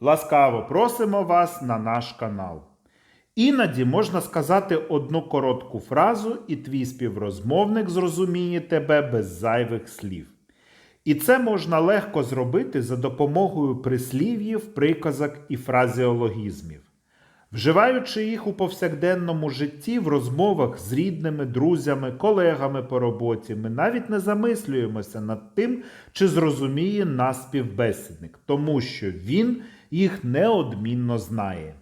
Ласкаво просимо вас на наш канал. Іноді можна сказати одну коротку фразу, і твій співрозмовник зрозуміє тебе без зайвих слів. І це можна легко зробити за допомогою прислів'їв, приказок і фразеологізмів. Вживаючи їх у повсякденному житті, в розмовах з рідними, друзями, колегами по роботі, ми навіть не замислюємося над тим, чи зрозуміє нас співбесідник, тому що він їх неодмінно знає.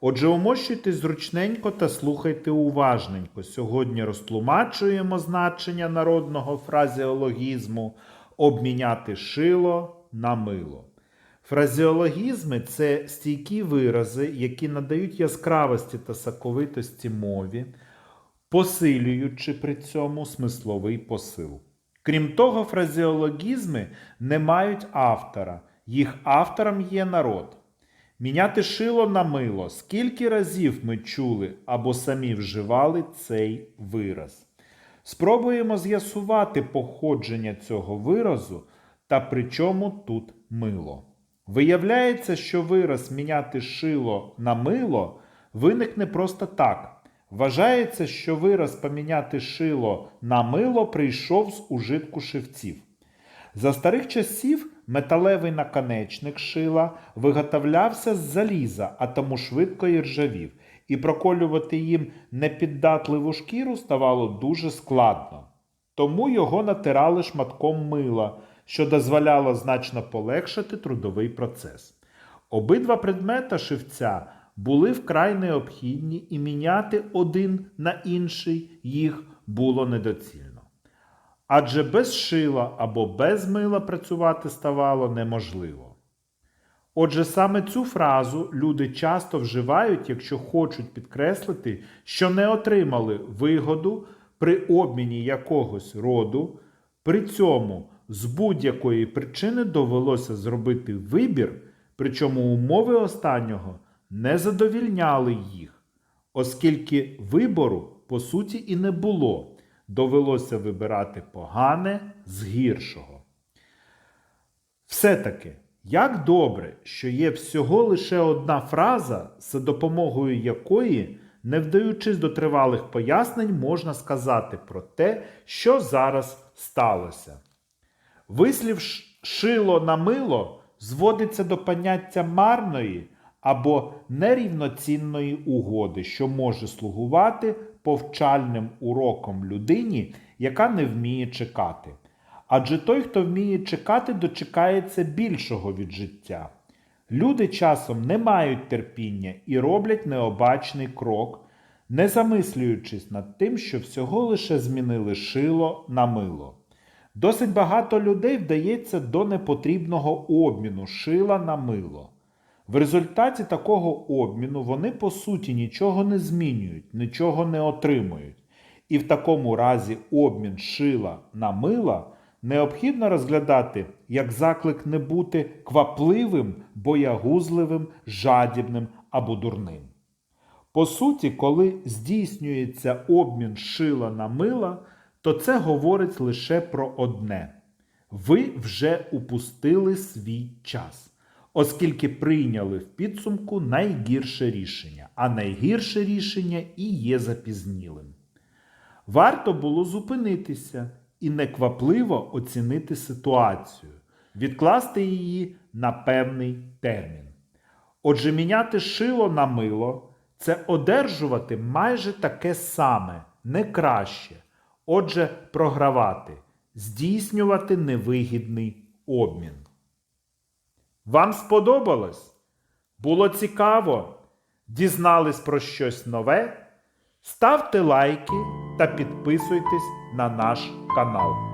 Отже, умощуйтесь зручненько та слухайте уважненько. Сьогодні розтлумачуємо значення народного фразеологізму обміняти шило на мило. Фразеологізми це стійкі вирази, які надають яскравості та соковитості мові, посилюючи при цьому смисловий посил. Крім того, фразеологізми не мають автора, їх автором є народ. Міняти шило на мило. Скільки разів ми чули або самі вживали цей вираз? Спробуємо з'ясувати походження цього виразу та при чому тут мило. Виявляється, що вираз міняти шило на мило виникне просто так. Вважається, що вираз поміняти шило на мило прийшов з ужитку шивців. За старих часів металевий наконечник шила виготовлявся з заліза, а тому швидко і ржавів, і проколювати їм непіддатливу шкіру ставало дуже складно. Тому його натирали шматком мила, що дозволяло значно полегшити трудовий процес. Обидва предмета шивця були вкрай необхідні, і міняти один на інший їх було недоцільно. Адже без шила або без мила працювати ставало неможливо. Отже, саме цю фразу люди часто вживають, якщо хочуть підкреслити, що не отримали вигоду при обміні якогось роду, при цьому з будь-якої причини довелося зробити вибір, причому умови останнього не задовільняли їх, оскільки вибору по суті і не було довелося вибирати погане з гіршого. Все-таки, як добре, що є всього лише одна фраза, за допомогою якої, не вдаючись до тривалих пояснень, можна сказати про те, що зараз сталося. Вислів шило на мило зводиться до поняття марної або нерівноцінної угоди, що може слугувати повчальним уроком людині, яка не вміє чекати. Адже той, хто вміє чекати, дочекається більшого від життя. Люди часом не мають терпіння і роблять необачний крок, не замислюючись над тим, що всього лише змінили шило на мило. Досить багато людей вдається до непотрібного обміну шила на мило. В результаті такого обміну вони по суті нічого не змінюють, нічого не отримують. І в такому разі обмін шила на мила необхідно розглядати як заклик не бути квапливим, боягузливим, жадібним або дурним. По суті, коли здійснюється обмін шила на мила, то це говорить лише про одне: ви вже упустили свій час оскільки прийняли в підсумку найгірше рішення, а найгірше рішення і є запізнілим. Варто було зупинитися і неквапливо оцінити ситуацію, відкласти її на певний термін. Отже, міняти шило на мило це одержувати майже таке саме, не краще. Отже, програвати, здійснювати невигідний обмін. Вам сподобалось? Було цікаво? Дізнались про щось нове? Ставте лайки та підписуйтесь на наш канал.